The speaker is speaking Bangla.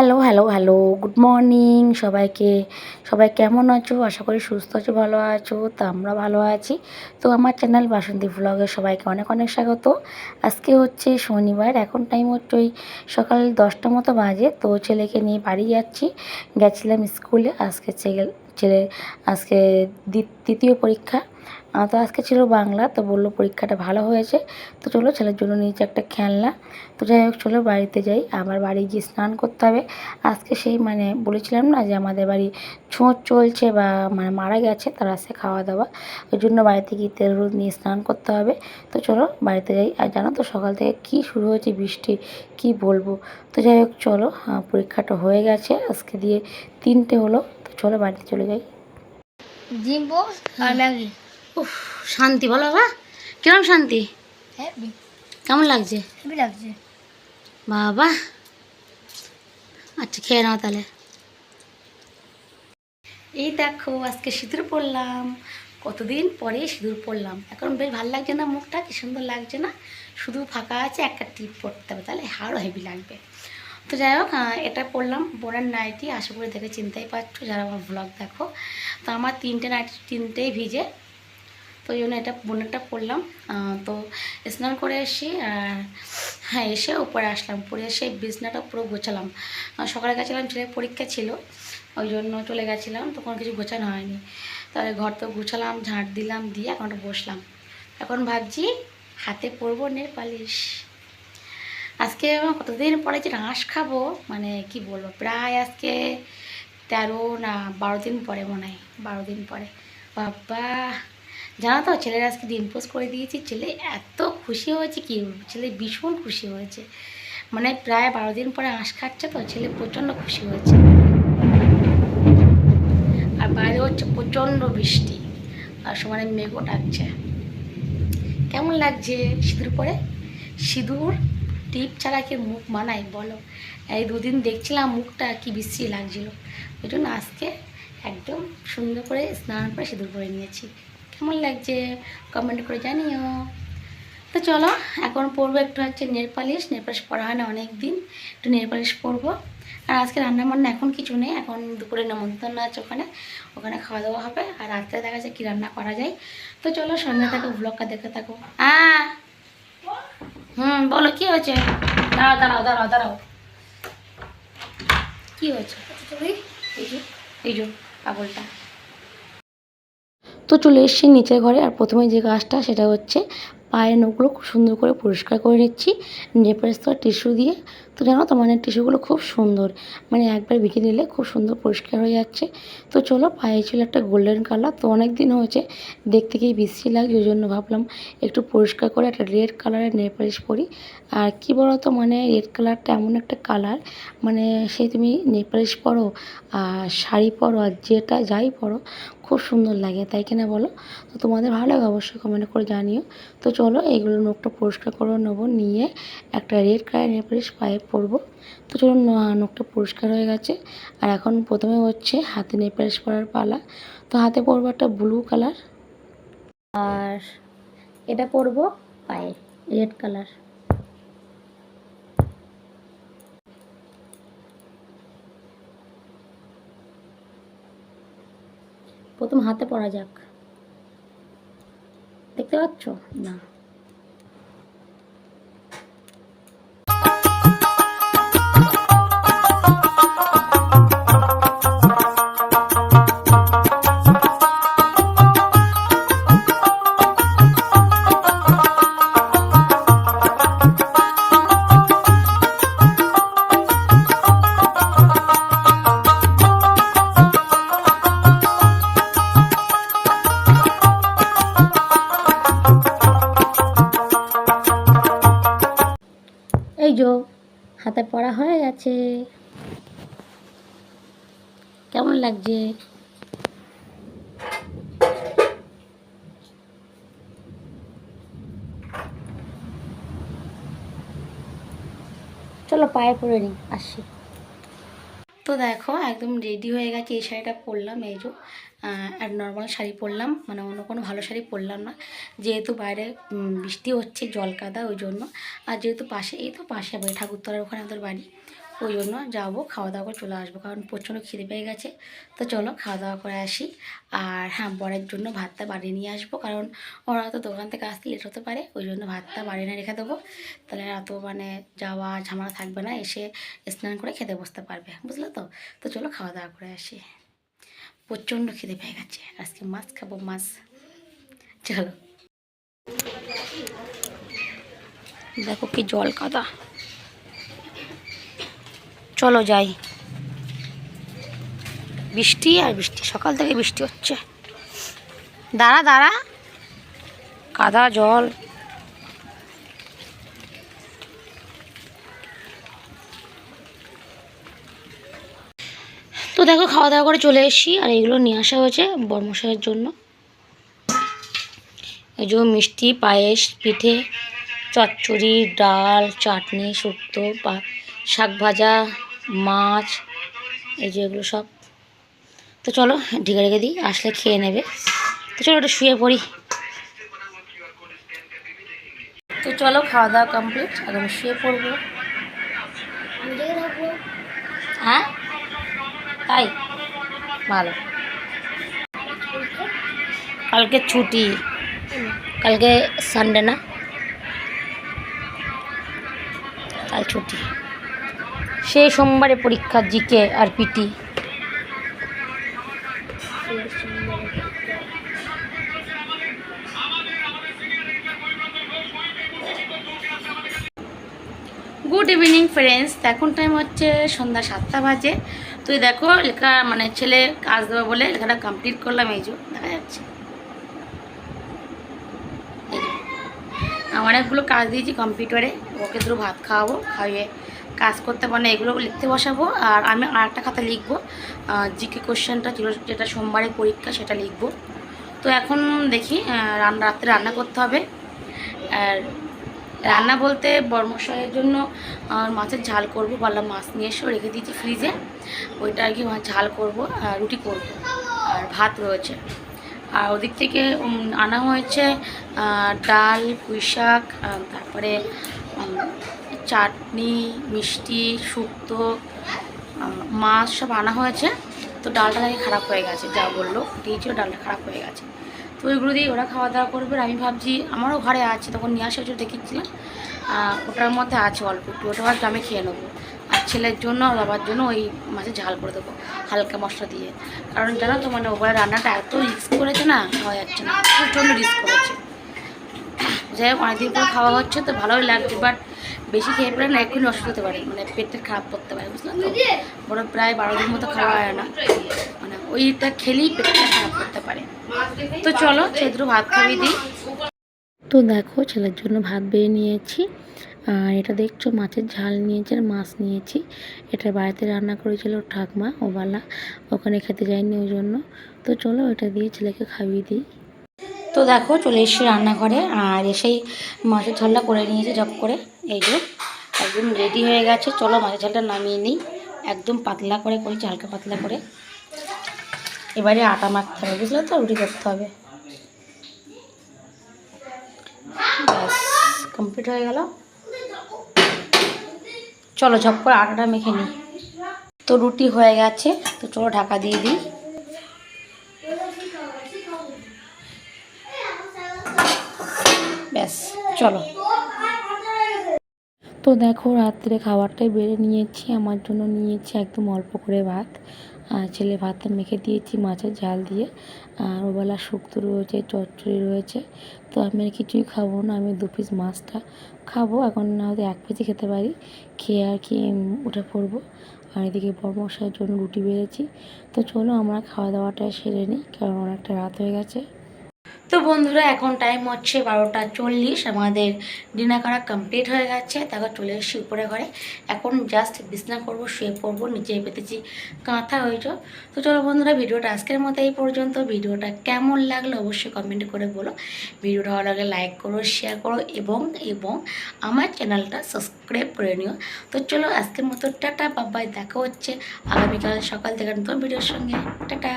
Hello hello hello good morning সবাইকে, সবাই কেমন আছো? আশা করি সুস্থ আছো, ভালো আছো। তো আমরা ভালো আছি। তো আমার চ্যানেল বাসন্তী ব্লগে সবাইকে অনেক অনেক স্বাগত। আজকে হচ্ছে শনিবার, এখন টাইম হচ্ছে ওই সকাল দশটা মতো বাজে। তো ছেলেকে নিয়ে বাড়ি যাচ্ছি। গেছিলাম স্কুলে আজকে ছেলে ছেলে, আজকে দ্বিতীয় পরীক্ষা। তো আজকে ছিল বাংলা, তো বলল পরীক্ষাটা ভালো হয়েছে। তো চলো ছেলের জন্য নিয়েছে একটা খেলনা। তো যাই হোক, চলো বাড়িতে যাই। আবার বাড়ি গিয়ে স্নান করতে হবে। আজকে সেই মানে বলেছিলাম না যে আমাদের বাড়ি ছোঁচ চলছে বা মানে মারা গেছে, তার আসে খাওয়া দাওয়া ওই জন্য বাড়িতে গিয়ে তেল হলুদ নিয়ে স্নান করতে হবে। তো চলো বাড়িতে যাই। আর জানো তো সকাল থেকে কি শুরু হয়েছে, বৃষ্টি কি বলব? তো যাই হোক, চলো পরীক্ষাটা হয়ে গেছে। আজকে দিয়ে তিনটে হলো। তো চলো বাড়িতে চলে যাই। জিম্বো আর ম্যাগি। উফ শান্তি বলো বাবা। কিরম শান্তি? কেমন লাগছে? লাগছে। বাবা। আচ্ছা খেয়ে নাও তাহলে। এই দেখো আজকে সিঁদুর পরলাম কতদিন পরে সিঁদুর পরলাম এখন বেশ ভালো লাগছে না মুখটা? কি সুন্দর লাগছে না? শুধু ফাঁকা আছে একটা টিপ পরতে হবে। তাহলে আরও হেভি লাগবে। তো যাই হোক এটা পরলাম বোনের নাইটি আশা করি দেখে চিনতেই পারছ। যারা আমার ব্লগ দেখো। তো আমার তিনটে নাইটি তিনটেই ভিজে। তো ওই জন্য এটা বোনেরটা পরলাম। তো স্নান করে এসে, আর হ্যাঁ এসে উপরে আসলাম। পরে এসে বিছনাটা পুরো গোছালাম। সকালে গেছিলাম, ছেলের পরীক্ষা ছিল। ওই জন্য চলে গেছিলাম তখন কিছু গোছানো হয়নি। তাহলে ঘর তো গোছালাম ঝাঁট দিলাম, দিয়ে এখন বসলাম। এখন ভাবছি হাতে পরবো নের পালিশ। আজকে কতদিন পরে যে রাঁশ খাব মানে কি বলব, প্রায় আজকে তেরো না বারো দিন পরে মনে হয়, বারো দিন পরে। বাবা! জানো তো, ছেলের আজকে পোস্ট করে দিয়েছি, ছেলে এত খুশি হয়েছে কি, ছেলে ভীষণ খুশি হয়েছে। মানে প্রায় বারো দিন পরে আঁশ খাচ্ছে তো, ছেলে প্রচণ্ড খুশি হয়েছে। আর বাইরে হচ্ছে প্রচণ্ড বৃষ্টি, আর সমানে মেঘও ডাকছে। কেমন লাগছে সিঁদুর পরে? সিঁদুর টিপ ছাড়া কি মুখ মানায়, বলো। এই দুদিন দেখছিলাম মুখটা কি বিশ্রী লাগছিল। ওই জন্য আজকে একদম সুন্দর করে স্নান করে সিঁদুর পরে নিয়েছি। কেমন লাগছে কমেন্ট করে জানিও। তো চলো এখন পরবো একটু হচ্ছে নেল পালিশ। নেল পালিশ পরা হয় না অনেক দিন একটু নেল পালিশ পরবো আর আজকে রান্না বান্না এখন কিছু নেই এখন দুপুরে নেমন্তন্ন আছে ওখানে ওখানে খাওয়া দাওয়া হবে। আর রাত্রে দেখা যায় কী রান্না করা যায়। তো চলো সন্ধ্যা থাকো ব্লগটা দেখে থাকো। হ্যাঁ হুম বলো কি হয়েছে? দাঁড়াও দাঁড়াও দাঁড়াও দাঁড়াও। কি হয়েছে? এই যে। এই যে পাগলটা। তো চলে এসেছি নিচের ঘরে, আর প্রথমে যে গাছটা সেটা হচ্ছে পায়ের নখগুলো খুব সুন্দর করে পরিষ্কার করে নিচ্ছি নেপাল স্তর টিস্যু দিয়ে। তো জানো তো মানে টিস্যুগুলো খুব সুন্দর মানে একবার বিকে নিলে খুব সুন্দর পরিষ্কার হয়ে যাচ্ছে। তো চলো পায়ে ছিল একটা গোল্ডেন কালার তো অনেক দিন হয়েছে দেখতে গিয়ে বিশ্রী লাগছে, ওই জন্য ভাবলাম একটু পরিষ্কার করে একটা রেড কালারের নেল পালিশ পরি। আর কী বলো তো মানে রেড কালারটা এমন একটা কালার মানে সেই তুমি নেল পালিশ পরো, আর শাড়ি পরো, আর যেটা যাই পরো খুব সুন্দর লাগে, তাই কিনা বলো? তো তোমাদের ভালো লাগে অবশ্যই কমেন্ট করে জানিও। তো চলো এইগুলো নখটা পরিষ্কার করে নেব, নিয়ে একটা রেড কালার নেল পালিশ পায়ে পরবো। তো চলো নখটা পরিষ্কার হয়ে গেছে। আর এখন প্রথমে হচ্ছে হাতে নেল পালিশ পরার পালা। তো হাতে পরবো একটা ব্লু কালার আর এটা পরবো পায়ে রেড কালার প্রথম হাতে পড়া যাক। দেখতে পাচ্ছ? না। হাতে পড়া হয়ে গেছে। কেমন লাগছে? চলো পায়ে পড়ে নিই আসি তো দেখো, একদম রেডি হয়ে গেছে এই শাড়িটা পরলাম, এই যে আর নর্মাল শাড়ি পরলাম মানে অন্য কোনো ভালো শাড়ি পরলাম না। যেহেতু বাইরে বৃষ্টি হচ্ছে জল কাদা ওই জন্য। আর যেহেতু পাশে, এই তো পাশে ঠাকুরতলার ওখানে আমাদের বাড়ি। ওই জন্য যাব, খাওয়া দাওয়া করে চলে আসব, কারণ প্রচণ্ড খিদে পেয়ে গেছে। তো চলো খাওয়া দাওয়া করে আসি। আর হ্যাঁ বরের জন্য ভাতটা বাড়িয়ে নিয়ে আসব, কারণ ওরা তো দোকান থেকে আসতে লেট হতে পারে, ওই জন্য ভাতটা বাড়িয়ে নিয়ে রেখে দেবো। তাহলে এত মানে যাওয়া, ঝামেলা থাকবে না, এসে স্নান করে খেতে বসতে পারবে, বুঝলে তো? তো চলো খাওয়া দাওয়া করে আসি। প্রচণ্ড খিদে পেয়ে গেছে, আজকে মাছ খাব, মাছ। চলো। দেখো কি জল কাদা। চলো যাই। বৃষ্টি আর বৃষ্টি, সকাল থেকে বৃষ্টি হচ্ছে। দাঁড়া দাঁড়া। কাদা জল। তো দেখো খাওয়া দাওয়া করে চলে এসেছি আর এগুলো নিয়ে আসা হয়েছে বর্মশাইয়ের জন্য। এই যে মিষ্টি, পায়েস, পিঠে, চচ্চড়ি, ডাল, চাটনি, শুক্তো শাক ভাজা মাছ এই যে এগুলো সব। তো চলো ঢেকে রেখে দিই আসলে খেয়ে নেবে। তো চলো একটু শুয়ে পড়ি। তো চলো খাওয়া দাওয়া কমপ্লিট আর আমি শুয়ে পড়ব। হ্যাঁ? তাই? ভালো। কালকে ছুটি। কালকে সানডে না? কাল ছুটি। সেই সোমবারে পরীক্ষা জিকে আর পিটি। গুড ইভিনিং ফ্রেন্ডস এখন টাইম হচ্ছে সন্ধ্যা সাতটা বাজে। তুই দেখো, লেখা মানে ছেলে কাজ দেবে বলে লেখাটা কমপ্লিট করলাম, এই যে, দেখা যাচ্ছে। এই যে। আমি অনেকগুলো কাজ দিয়েছি কম্পিউটারে ওকে দুটো ভাত খাওয়াবো, খাইয়ে কাজ করতে পারে এগুলো লিখতে বসাবো। আর আমি আর একটা খাতা লিখব। জিকে কোশ্চেনটা ছিল যেটা সোমবারে পরীক্ষা সেটা লিখব। তো এখন দেখি রান্না রাত্রে রান্না করতে হবে। আর রান্না বলতে বর্মশাইয়ের জন্য মাছের ঝাল করব বললাম, মাছ নিয়ে এসেও রেখে দিয়েছি ফ্রিজে। ওইটা আর কি ঝাল করব রুটি করব। আর ভাত রয়েছে। আর ওদিক থেকে আনা হয়েছে ডাল পুঁই শাক তারপরে চাটনি, মিষ্টি, শুক্তো মাছ সব আনা হয়েছে। তো ডালটা নাকি খারাপ হয়ে গেছে, যা বলল। দিয়েছিল, ডালটা খারাপ হয়ে গেছে। তো ওইগুলো দিয়ে ওরা খাওয়া দাওয়া করবে আমি ভাবছি, আমারও ঘরে আছে, তখন নিয়ে আসা হচ্ছে দেখেছিলাম ওটার মধ্যে আছে অল্প একটু, ওটা ভাবছি আমি খেয়ে নেব। আর ছেলের জন্য আর বাবার জন্য ওই মাছের ঝাল করে দেবো, হালকা মশলা দিয়ে। কারণ জানো তো মানে ওপরে রান্নাটা এত রিস্ক করেছে না, খাওয়া যাচ্ছে না, প্রচণ্ড রিস্ক করেছে। যাই হোক, অনেকদিন পর খাওয়া হচ্ছে তো ভালোই লাগছে বাট বেশি খেয়ে পড়ে না এক্ষুনি অসুস্থ হতে পারে মানে পেটটা খারাপ করতে পারে বুঝলাম তো? বড় প্রায় বারো দিন মতো খাওয়া হয় না মানে ওইটা খেলেই পেটটা খারাপ করতে পারে। তো চলো, ছেদ্রু ভাত খাইয়ে দিই তো দেখো, ছেলের জন্য ভাত বেড়ে নিয়েছি, আর এটা দেখছ, মাছের ঝাল নিয়েছি আর মাছ নিয়েছি। এটা বাড়িতে রান্না করেছিল ঠাকমা, ওবালা, ওখানে খেতে যায়নি ওই জন্য। তো চলো, এটা দিয়ে ছেলেকে খাইয়ে দিই। তো দেখো চলে এসেছি রান্নাঘরে, আর এসেই মাছের ঝালটা করে নিয়েছি জব করে। এই যে, একদম রেডি হয়ে গেছে। চলো মাছের ঝালটা নামিয়ে নিই। একদম পাতলা করে করেছি, হালকা পাতলা করে। এবারে আটা মাখতে হবে, বুঝলে তো? রুটি করতে হবে। ব্যাস কমপ্লিট হয়ে গেল। চলো ঝপ করে আটাটা মেখে নিই। তো রুটি হয়ে গেছে, তো চলো ঢাকা দিয়ে দিই। ব্যাস, চলো। তো দেখো, রাত্রে খাবারটাই বেড়ে নিয়েছি, আমার জন্য নিয়েছি একদম অল্প করে ভাত। আর ছেলে ভাতটা মেখে দিয়েছি মাছের ঝাল দিয়ে। আর ওবেলা শুক্তো রয়েছে, চচ্চড়ি রয়েছে। তো আমি কিছুই খাব না, আমি দু পিস মাছটা খাব। এখন না হয়তো এক পিসই খেতে পারি। খেয়ে আর কি উঠে পড়ব। আর এদিকে বর্মশাইয়ের জন্য রুটি বেড়েছি। তো চলো, আমরা খাওয়া দাওয়াটা সেরে নিই, কারণ অনেকটা রাত হয়ে গেছে। তো বন্ধুরা, এখন টাইম হচ্ছে বারোটা চল্লিশ। আমাদের ডিনার করা কমপ্লিট হয়ে গেছে। তারপর চলে এসেছি উপরে ঘরে। এখন জাস্ট বিছনা করব, শুয়ে পড়ব, নিচে পেতেছি কাঁথা হয়েছে তো চলো বন্ধুরা, ভিডিওটা আজকের মতো এই পর্যন্ত। ভিডিওটা কেমন লাগল অবশ্যই কমেন্ট করে বলো। ভিডিওটা ভালো লাগলে লাইক করো শেয়ার করো এবং এবং আমার চ্যানেলটা সাবস্ক্রাইব করে নিও। তো চলো আজকের মতো, টাটা বাবাই দেখা হচ্ছে আগামীকাল সকাল থেকে নতুন ভিডিওর সঙ্গে। টাটা!